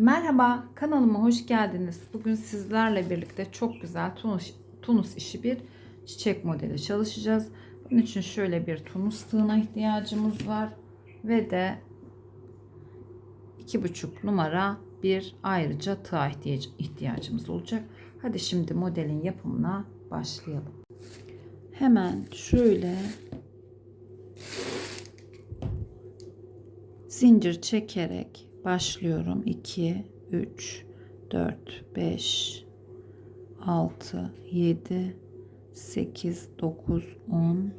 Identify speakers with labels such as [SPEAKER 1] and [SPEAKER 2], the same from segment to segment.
[SPEAKER 1] Merhaba, kanalıma hoş geldiniz. Bugün sizlerle birlikte çok güzel tunus, tunus işi bir çiçek modeli çalışacağız. Bunun için şöyle bir tunus tığına ihtiyacımız var ve de iki buçuk numara bir ayrıca tığa ihtiyac- ihtiyacımız olacak. Hadi şimdi modelin yapımına başlayalım. Hemen şöyle zincir çekerek başlıyorum. 2 3 4 5 6 7 8 9 10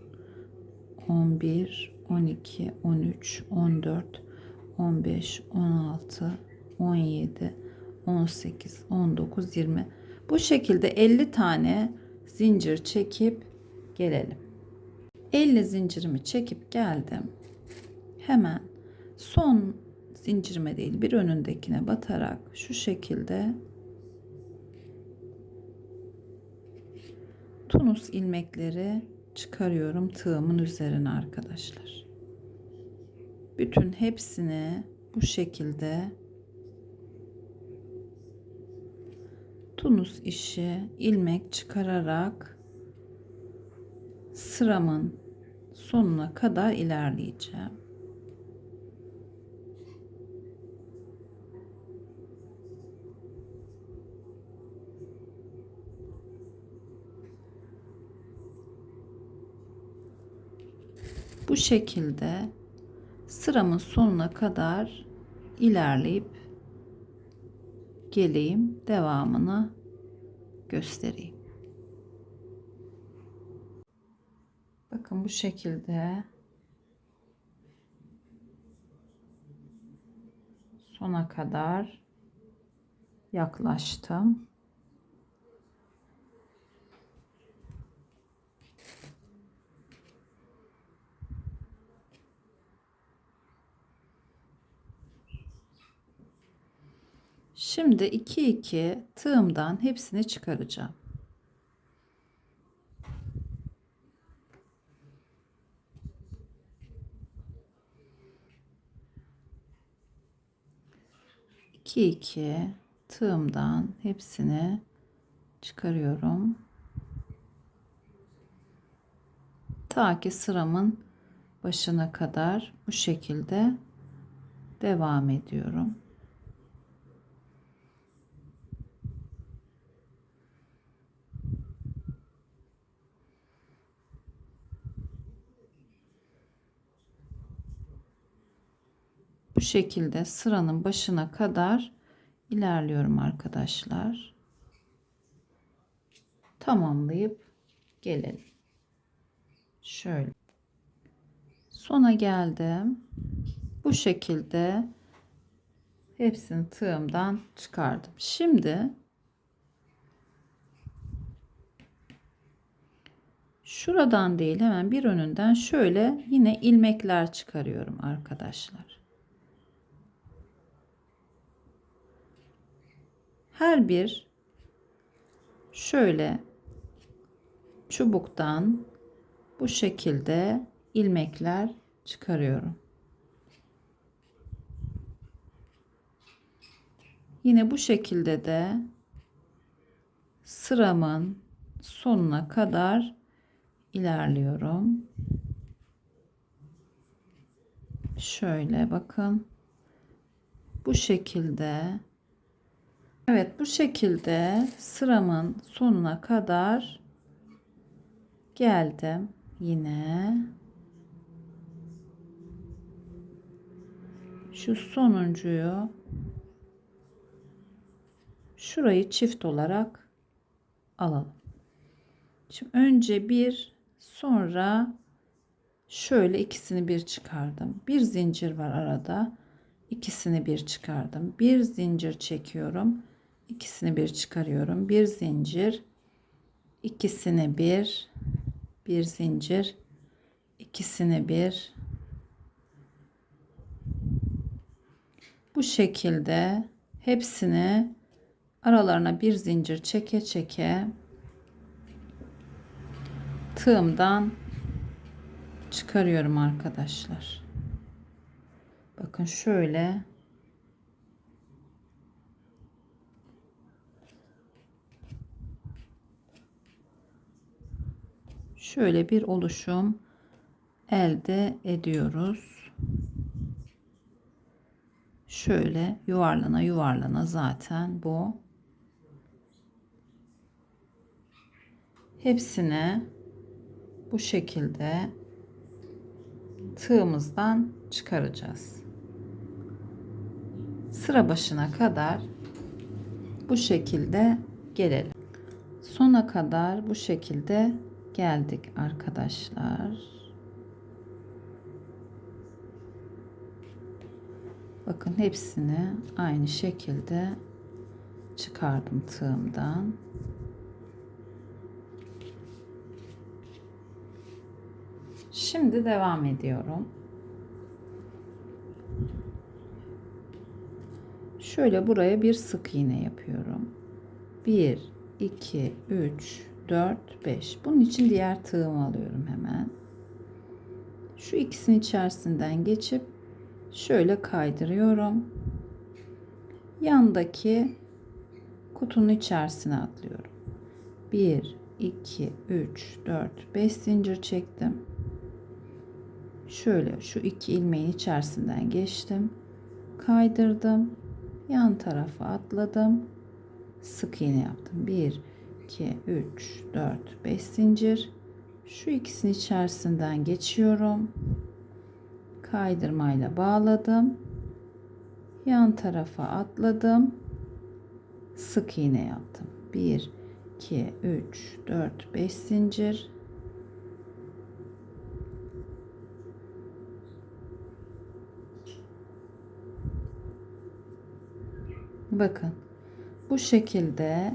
[SPEAKER 1] 11 12 13 14 15 16 17 18 19 20 bu şekilde 50 tane zincir çekip gelelim. 50 zincirimi çekip geldim. Hemen son zincirime değil bir önündekine batarak şu şekilde tunus ilmekleri çıkarıyorum tığımın üzerine arkadaşlar. Bütün hepsini bu şekilde tunus işi ilmek çıkararak sıramın sonuna kadar ilerleyeceğim. Şekilde sıramın sonuna kadar ilerleyip geleyim devamını göstereyim. Bakın bu şekilde sona kadar yaklaştım. Şimdi 2 2 tığımdan hepsini çıkaracağım. İki iki tığımdan hepsini çıkarıyorum. Ta ki sıramın başına kadar bu şekilde devam ediyorum. Bu şekilde sıranın başına kadar ilerliyorum arkadaşlar. Tamamlayıp gelelim. Şöyle. Sona geldim. Bu şekilde hepsini tığımdan çıkardım. Şimdi şuradan değil hemen bir önünden şöyle yine ilmekler çıkarıyorum arkadaşlar. Her bir şöyle çubuktan bu şekilde ilmekler çıkarıyorum. Yine bu şekilde de sıramın sonuna kadar ilerliyorum. Şöyle bakın. Bu şekilde Evet bu şekilde sıramın sonuna kadar geldim. Yine şu sonuncuyu şurayı çift olarak alalım. Şimdi önce bir sonra şöyle ikisini bir çıkardım. Bir zincir var arada. İkisini bir çıkardım. Bir zincir çekiyorum ikisini bir çıkarıyorum. Bir zincir, ikisini bir, bir zincir, ikisini bir. Bu şekilde hepsini aralarına bir zincir çeke çeke tığımdan çıkarıyorum arkadaşlar. Bakın şöyle şöyle bir oluşum elde ediyoruz. Şöyle yuvarlana yuvarlana zaten bu. Hepsini bu şekilde tığımızdan çıkaracağız. Sıra başına kadar bu şekilde gelelim. Sona kadar bu şekilde geldik arkadaşlar. Bakın hepsini aynı şekilde çıkardım tığımdan. Şimdi devam ediyorum. Şöyle buraya bir sık iğne yapıyorum. 1 2 3 4 5. Bunun için diğer tığımı alıyorum hemen. Şu ikisinin içerisinden geçip şöyle kaydırıyorum. Yandaki kutunun içerisine atlıyorum. 1 2 3 4 5 zincir çektim. Şöyle şu iki ilmeğin içerisinden geçtim. Kaydırdım. Yan tarafa atladım. Sık iğne yaptım. 1 2 3 4 5 zincir. Şu ikisinin içerisinden geçiyorum. Kaydırmayla bağladım. Yan tarafa atladım. Sık iğne yaptım. 1 2 3 4 5 zincir. Bakın bu şekilde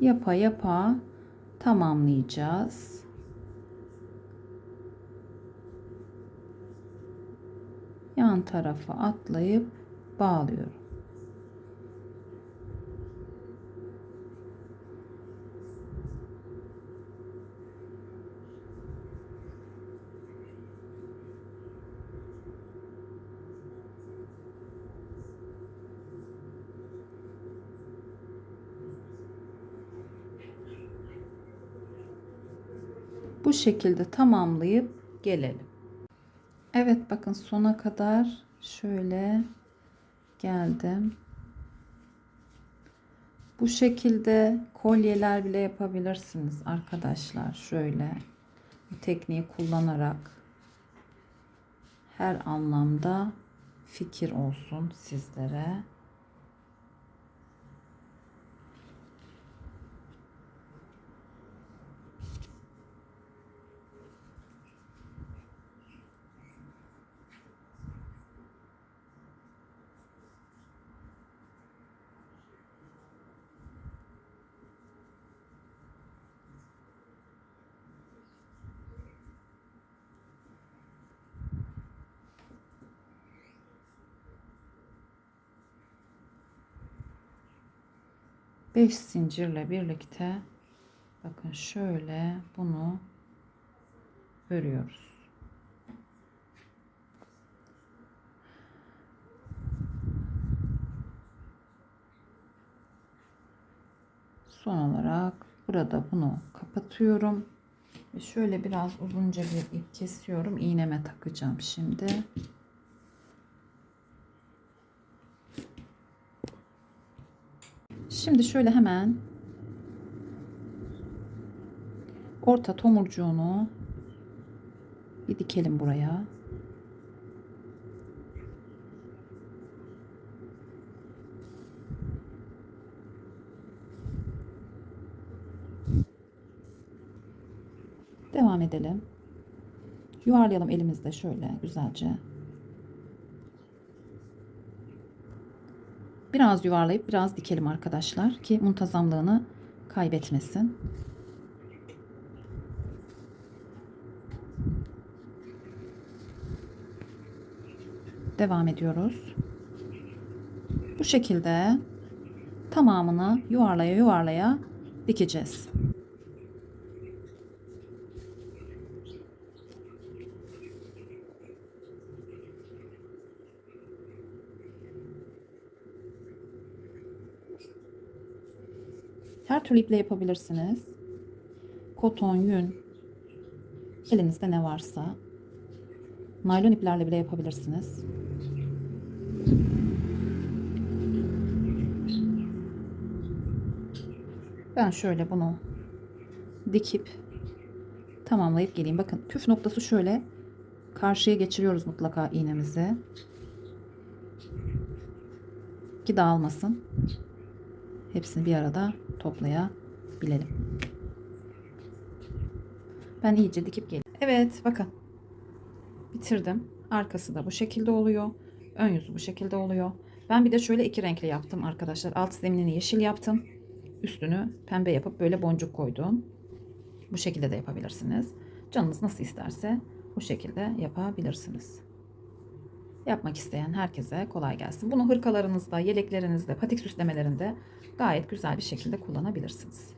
[SPEAKER 1] yapa yapa tamamlayacağız. Yan tarafa atlayıp bağlıyorum. Bu şekilde tamamlayıp gelelim. Evet bakın sona kadar şöyle geldim. Bu şekilde kolyeler bile yapabilirsiniz arkadaşlar. Şöyle bu tekniği kullanarak her anlamda fikir olsun sizlere. Beş zincirle birlikte bakın şöyle bunu örüyoruz. Son olarak burada bunu kapatıyorum. Ve şöyle biraz uzunca bir ip kesiyorum. İğneme takacağım şimdi. Şimdi şöyle hemen orta tomurcuğunu bir dikelim buraya. Devam edelim. Yuvarlayalım elimizde şöyle güzelce. Biraz yuvarlayıp biraz dikelim arkadaşlar ki muntazamlığını kaybetmesin. Devam ediyoruz. Bu şekilde tamamını yuvarlaya yuvarlaya dikeceğiz. Her türlü iple yapabilirsiniz. koton, yün, elinizde ne varsa naylon iplerle bile yapabilirsiniz. Ben şöyle bunu dikip tamamlayıp geleyim. Bakın püf noktası şöyle. Karşıya geçiriyoruz mutlaka iğnemizi. Ki dağılmasın. Hepsini bir arada toplayabilelim. Ben iyice dikip geleyim. Evet bakın. Bitirdim. Arkası da bu şekilde oluyor. Ön yüzü bu şekilde oluyor. Ben bir de şöyle iki renkli yaptım arkadaşlar. Alt zeminini yeşil yaptım. Üstünü pembe yapıp böyle boncuk koydum. Bu şekilde de yapabilirsiniz. Canınız nasıl isterse bu şekilde yapabilirsiniz. Yapmak isteyen herkese kolay gelsin. Bunu hırkalarınızda, yeleklerinizde, patik süslemelerinde gayet güzel bir şekilde kullanabilirsiniz.